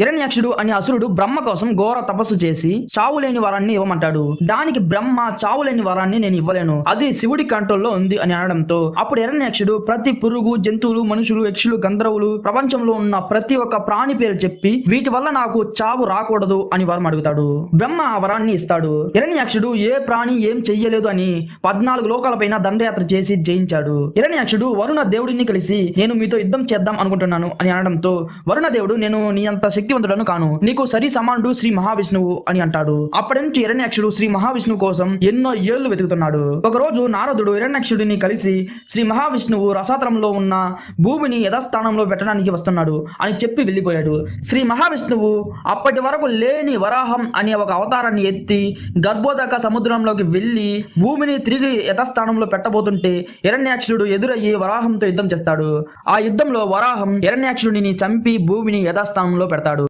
హిరణ్యాక్షుడు అని అసురుడు బ్రహ్మ కోసం ఘోర తపస్సు చేసి చావు లేని వరాన్ని ఇవ్వమంటాడు. దానికి బ్రహ్మ చావు లేని వరాన్ని నేను ఇవ్వలేను. అది శివుడి కంట్రోల్లో ఉంది అని అనడంతో అప్పుడు హిరణ్యక్షుడు ప్రతి పురుగు జంతువులు మనుషులు యక్షులు గంధర్వులు ప్రపంచంలో ఉన్న ప్రతి ఒక్క ప్రాణి పేరు చెప్పి వీటి వల్ల నాకు చావు రాకూడదు అని వరం అడుగుతాడు. బ్రహ్మ ఆ వరాన్ని ఇస్తాడు. హిరణ్యాక్షుడు ఏ ప్రాణి ఏం చెయ్యలేదు అని పద్నాలుగు లోకాలపైన దండయాత్ర చేసి జయించాడు. హిరణ్యాక్షుడు వరుణ దేవుడిని కలిసి నేను మీతో యుద్ధం చేద్దాం అనుకుంటున్నాను అని అనడంతో వరుణ దేవుడు నేను నీ అంత శక్తి శక్తివంతుడను కాను. నీకు సరి సమానుడు శ్రీ మహావిష్ణువు అని అంటాడు. అప్పటి నుంచి హిరణ్యాక్షుడు శ్రీ మహావిష్ణువు కోసం ఎన్నో ఏళ్ళు వెతుకుతున్నాడు. ఒక రోజు నారదుడు హిరణ్యాక్షుడిని కలిసి శ్రీ మహావిష్ణువు రసాతలంలో ఉన్న భూమిని యథాస్థానంలో పెట్టడానికి వస్తున్నాడు అని చెప్పి వెళ్ళిపోయాడు. శ్రీ మహావిష్ణువు అప్పటి వరకు లేని వరాహం అనే ఒక అవతారాన్ని ఎత్తి గర్భోదక సముద్రంలోకి వెళ్ళి భూమిని తిరిగి యథాస్థానంలో పెట్టబోతుంటే హిరణ్యాక్షుడు ఎదురయ్యి వరాహంతో యుద్ధం చేస్తాడు. ఆ యుద్ధంలో వరాహం హిరణ్యాక్షుడిని చంపి భూమిని యథాస్థానంలో పెడతాడు.